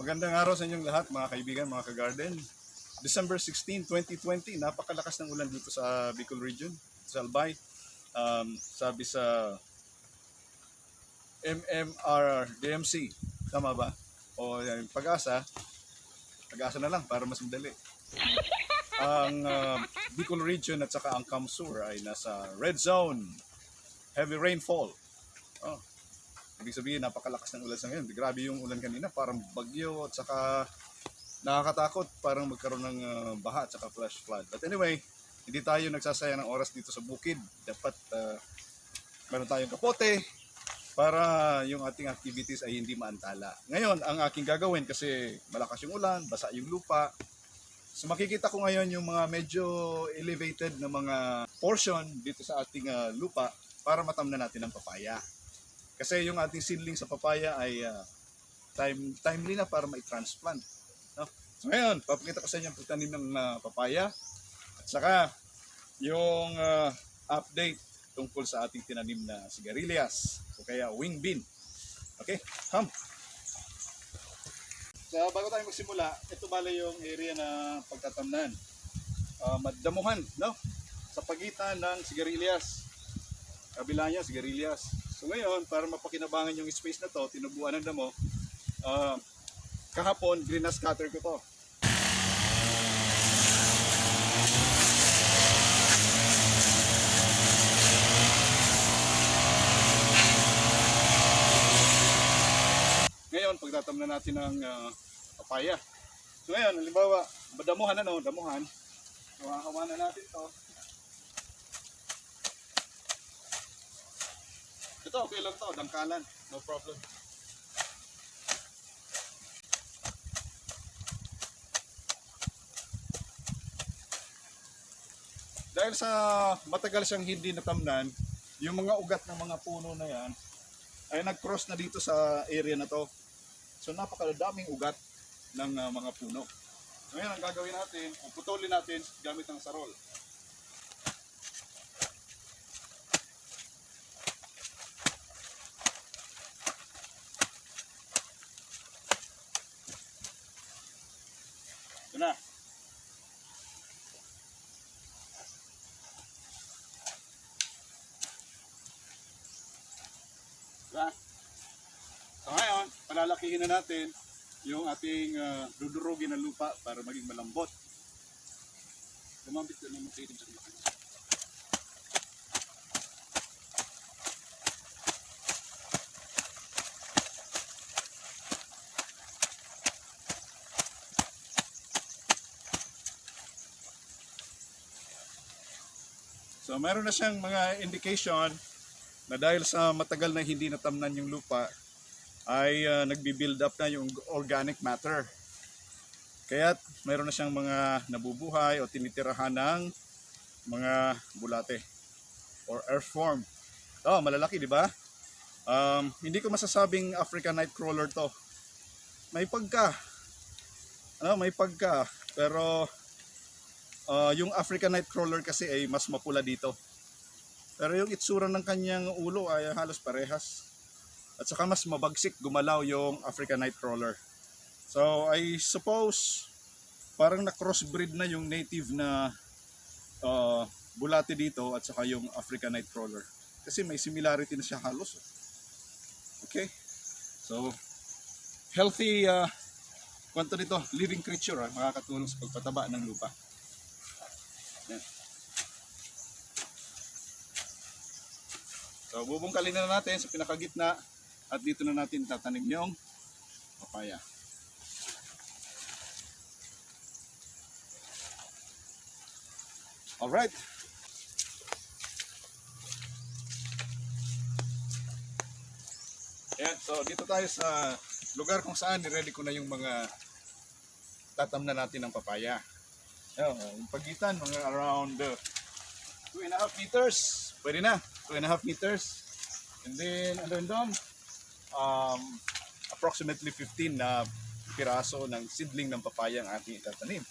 Magandang araw sa inyong lahat mga kaibigan, mga ka-garden. December 16, 2020, napakalakas ng ulan dito sa Bicol Region, sa Albay. Um, sabi sa MMR DMC, tama ba? O pag-asa, pag-asa na lang para mas madali. Ang uh, Bicol Region at saka ang Kamsur ay nasa red zone, heavy rainfall. Ibig sabihin, napakalakas ng ulan sa ngayon. Grabe yung ulan kanina, parang bagyo at saka nakakatakot, parang magkaroon ng uh, baha at saka flash flood. But anyway, hindi tayo nagsasayang ng oras dito sa bukid. Dapat uh, meron tayong kapote para yung ating activities ay hindi maantala. Ngayon, ang aking gagawin kasi malakas yung ulan, basa yung lupa. So makikita ko ngayon yung mga medyo elevated na mga portion dito sa ating uh, lupa para matamnan natin ang papaya. Kasi yung ating seedling sa papaya ay uh, time, timely na para mai-transplant. No? So ngayon, papakita ko sa inyo ang pagtanim ng uh, papaya at saka yung uh, update tungkol sa ating tinanim na sigarilyas o kaya wing bean. Okay, ham. So bago tayo magsimula, ito bala yung area na pagtatamnan. Uh, madamuhan, no? Sa pagitan ng sigarilyas. Kabila niya, sigarilyas. So ngayon, para mapakinabangan yung space na to, tinubuan ng damo, ah, kahapon, greenhouse cutter ko to. Ngayon, pagtatamnan natin ng ah, papaya. So ngayon, halimbawa, damuhan ano, damuhan. So, na natin to. Ito, okay lang to, dangkalan. No problem. Dahil sa matagal siyang hindi natamnan, yung mga ugat ng mga puno na yan ay nag-cross na dito sa area na to. So napakadaming ugat ng uh, mga puno. Ngayon ang gagawin natin, puputulin natin gamit ng sarol. Diba? So ngayon, palalakihin na natin yung ating uh, dudurugin na lupa para maging malambot. Lumambit ka naman sa sa lupa. So meron na siyang mga indication na dahil sa matagal na hindi natamnan yung lupa ay uh, nagbi-build up na yung organic matter. Kaya meron na siyang mga nabubuhay o tinitirahan ng mga bulate or earthworm. Oh, malalaki, di ba? Um, hindi ko masasabing African night crawler to. May pagka. Ano, may pagka. Pero uh, yung African night crawler kasi ay mas mapula dito. Pero yung itsura ng kanyang ulo ay halos parehas. At saka mas mabagsik gumalaw yung African Nightcrawler. So I suppose parang na-crossbreed na yung native na uh, bulate dito at saka yung African Nightcrawler. Kasi may similarity na siya halos. Okay? So healthy uh, kwento nito, living creature ah, makakatulong sa pagpataba ng lupa. Yan. So bubungkalin na natin sa pinakagitna at dito na natin tatanim yung papaya. Alright. Ayan, so dito tayo sa lugar kung saan niready ko na yung mga tatamnan natin ng papaya. Ayan, pagitan, mga around uh, 2 and a half meters. Pwede na, 2 and a half meters. And then, ano yun? Um, approximately 15 na piraso ng seedling ng papaya ang ating itatanim.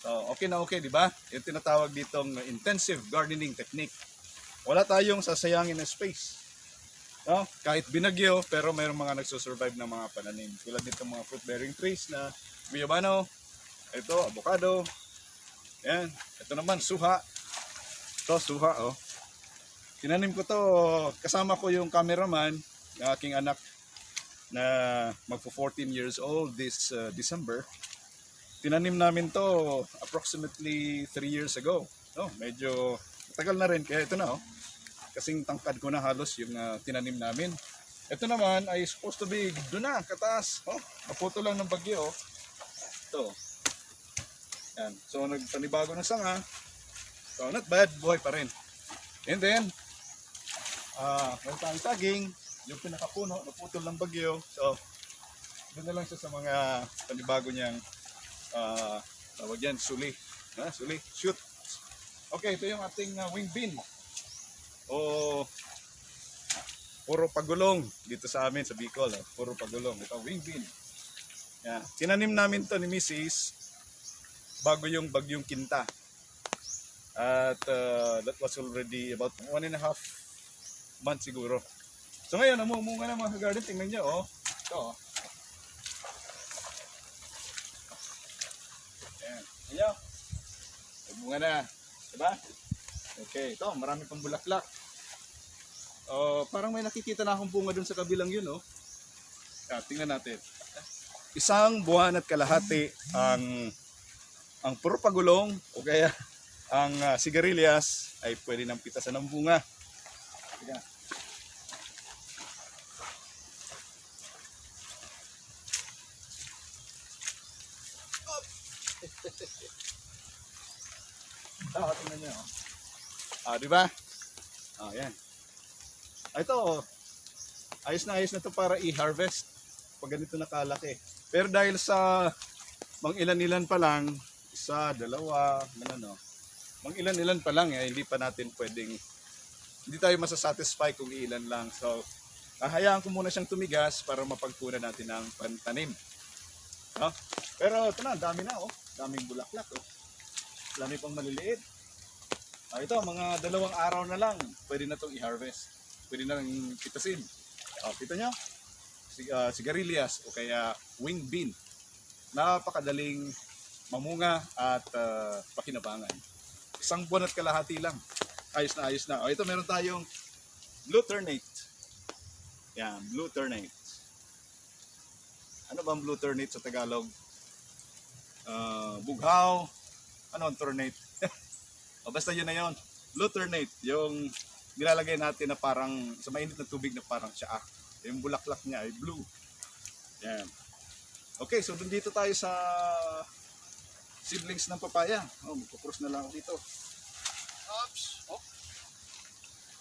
So, okay na okay, di ba? Yung tinatawag ditong intensive gardening technique. Wala tayong sasayangin na space. No? Kahit binagyo, pero mayroong mga nagsusurvive ng mga pananim. Tulad nito mga fruit-bearing trees na guyabano, ito, avocado, yan. Ito naman, suha. Ito, suha, oh. Tinanim ko to, kasama ko yung cameraman, ng aking anak na magpo 14 years old this uh, December. Tinanim namin to approximately 3 years ago. No, medyo matagal na rin, kaya ito na, oh kasing tangkad ko na halos yung uh, tinanim namin. Ito naman ay supposed to be doon na, kataas. Oh, naputo lang ng bagyo. Oh. Ito. Yan. So, nagpanibago ng sanga. So, not bad. Buhay pa rin. And then, ah, meron tayong saging. Yung pinakapuno, naputol ng bagyo. So, doon na lang siya sa mga panibago niyang ah, tawag yan, suli. Ha? Suli. Shoot. Okay, ito yung ating uh, wing bean o puro pagulong dito sa amin sa Bicol. Eh. Puro pagulong. Ito, wing bean. Yan. Tinanim namin to ni Mrs. bago yung bagyong kinta. At uh, that was already about one and a half months siguro. So ngayon, namumunga na mga garden. Tingnan nyo, oh. Ito, oh. Ayan. Ayan. Namunga na. Diba? Okay, ito, marami pang bulaklak. Oh, parang may nakikita na akong bunga dun sa kabilang yun, oh. Ah, tingnan natin. Isang buwan at kalahati ang ang puro pagulong o kaya ang uh, sigarilyas ay pwede nang pitasan ng bunga. Tingnan. Ah, tingnan niyo. oh. Ah, di ba? Ah, yan. Ah, ito, oh. ayos na ayos na to para i-harvest pag ganito nakalaki. Pero dahil sa mang ilan-ilan pa lang, isa, dalawa, ano, mang ilan-ilan pa lang, eh, hindi pa natin pwedeng, hindi tayo masasatisfy kung ilan lang. So, ahayaan ko muna siyang tumigas para mapagpunan natin ng pantanim. No? Pero ito na, dami na, oh. Daming bulaklak, oh. Dami pang maliliit. Ah, ito, mga dalawang araw na lang, pwede na itong i-harvest. Pwede na nang pitasin. Oh, kita nyo? Sig uh, sigarilyas o kaya wing bean. Napakadaling mamunga at uh, pakinabangan. Isang buwan at kalahati lang. Ayos na ayos na. Oh, ito meron tayong blue ternate. Yan, blue ternate. Ano bang blue ternate sa Tagalog? Uh, bughaw. Ano ang ternate? O basta yun na yun. Luternate, yung nilalagay natin na parang sa mainit na tubig na parang siya. Yung bulaklak niya ay blue. Yan. Okay, so dun dito tayo sa seedlings ng papaya. Oh, magkukross na lang ako dito. Oops. Oh.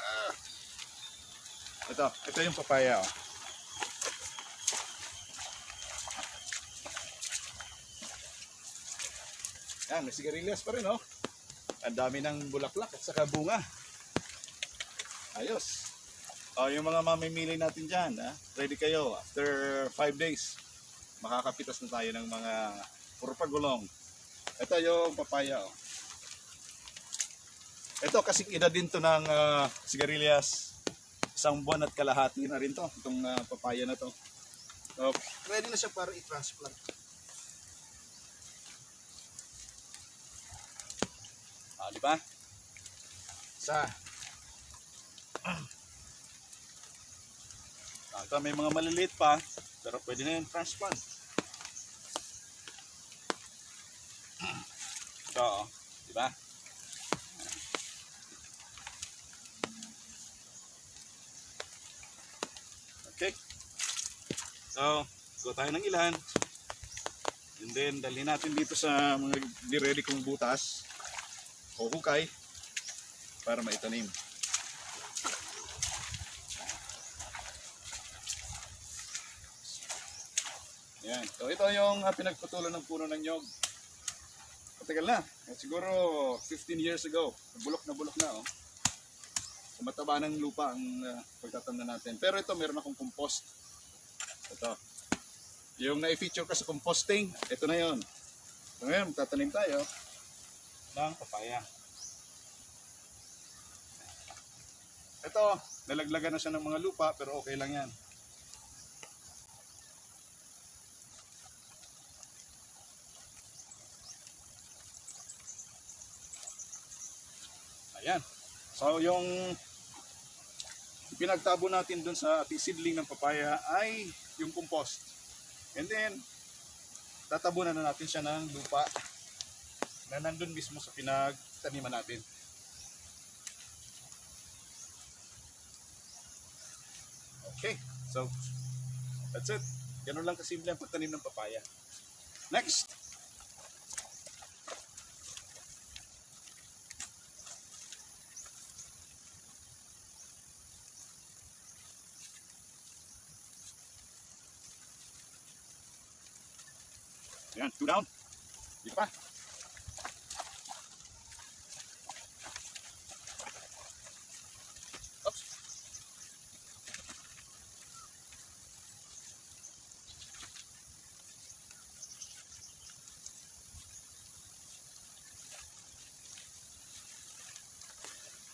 Ah. Ito, ito yung papaya. Oh. Yan, may sigarilyas pa rin, oh. Ang dami ng bulaklak at saka bunga. Ayos. O, yung mga mamimili natin dyan, ha? ready kayo. After 5 days, makakapitas na tayo ng mga puro pagulong. Ito yung papaya. Oh. Ito kasing edad din to ng uh, sigarilyas. Isang buwan at kalahati na rin to. Itong uh, papaya na to. So, ready na siya para i-transplant. Ah, di ba? Isa. Ah, ito may mga maliliit pa, pero pwede na yung transplant. Ito, oh. di ba? Okay. So, go tayo ng ilan. And then, dalhin natin dito sa mga di-ready kong butas o hukay para maitanim. Yan. So ito yung uh, pinagputulan ng puno ng nyog. Matagal na. Siguro 15 years ago. Bulok na bulok na. Oh. Mataba ng lupa ang uh, pagtatamnan natin. Pero ito meron akong compost. Ito. Yung na-feature ka sa composting, ito na yon. So ngayon, tatanim tayo ng papaya. Ito, nalaglagan na siya ng mga lupa pero okay lang yan. Ayan. So yung pinagtabo natin dun sa ating seedling ng papaya ay yung compost. And then, tatabunan na natin siya ng lupa na nandun mismo sa pinagtaniman natin. Okay, so that's it. Ganun lang kasimple ang pagtanim ng papaya. Next! Yan, two down. Dito pa. Oops.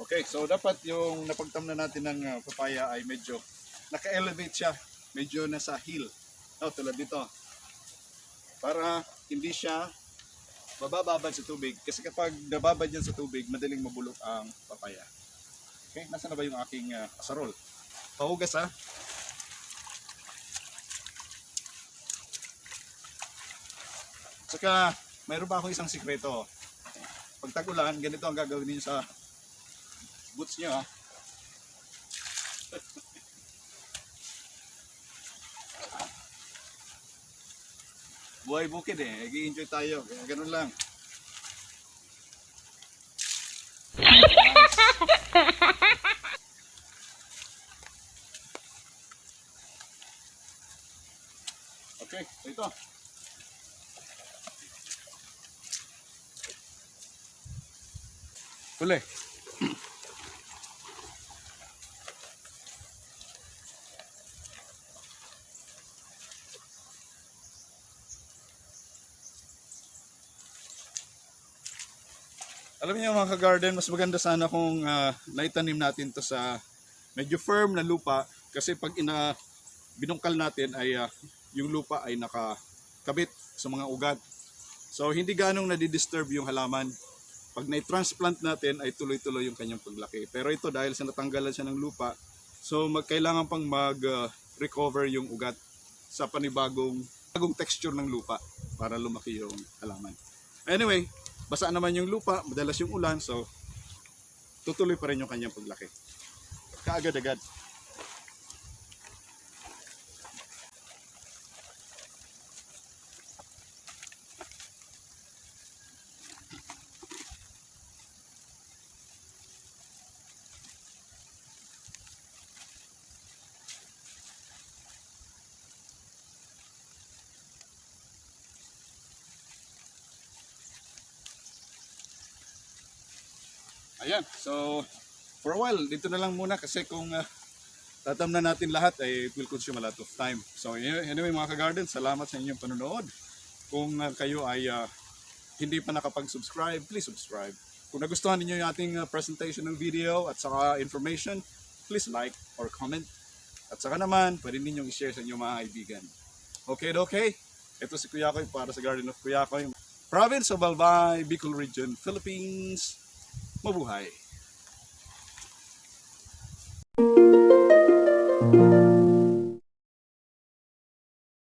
Okay, so dapat yung napagtamna natin ng uh, papaya ay medyo naka-elevate siya. Medyo nasa hill. Oh, tulad dito para hindi siya mabababad sa tubig. Kasi kapag nababad yan sa tubig, madaling mabulok ang papaya. Okay, nasa na ba yung aking uh, asarol? Pahugas ha. Saka, mayroon pa akong isang sikreto. Pag tagulan, ganito ang gagawin niyo sa boots niyo ha. Buhay bukid eh. Nag-enjoy tayo. Kaya ganun lang. Okay, so ito. Huli. Alam niyo mga ka-garden, mas maganda sana kung ah, naitanim natin to sa medyo firm na lupa kasi pag ina binungkal natin ay ah, yung lupa ay nakakabit sa mga ugat. So hindi ganong nadidisturb yung halaman. Pag na-transplant natin ay tuloy-tuloy yung kanyang paglaki. Pero ito dahil sa natanggalan siya ng lupa, so magkailangan pang mag-recover yung ugat sa panibagong bagong texture ng lupa para lumaki yung halaman. Anyway, basa naman yung lupa, madalas yung ulan, so tutuloy pa rin yung kanyang paglaki. Kaagad-agad. Ayan, so for a while, dito na lang muna kasi kung uh, tatamnan natin lahat ay it will consume a lot of time. So anyway, mga ka-garden, salamat sa inyong panonood. Kung uh, kayo ay uh, hindi pa nakapag-subscribe, please subscribe. Kung nagustuhan niyo yung ating uh, presentation ng video at saka information, please like or comment. At saka naman, pwede ninyong i-share sa inyong mga kaibigan. Okay, okay? Ito si Kuya Koy para sa Garden of Kuya Koy. Province of Albay, Bicol Region, Philippines. 我不系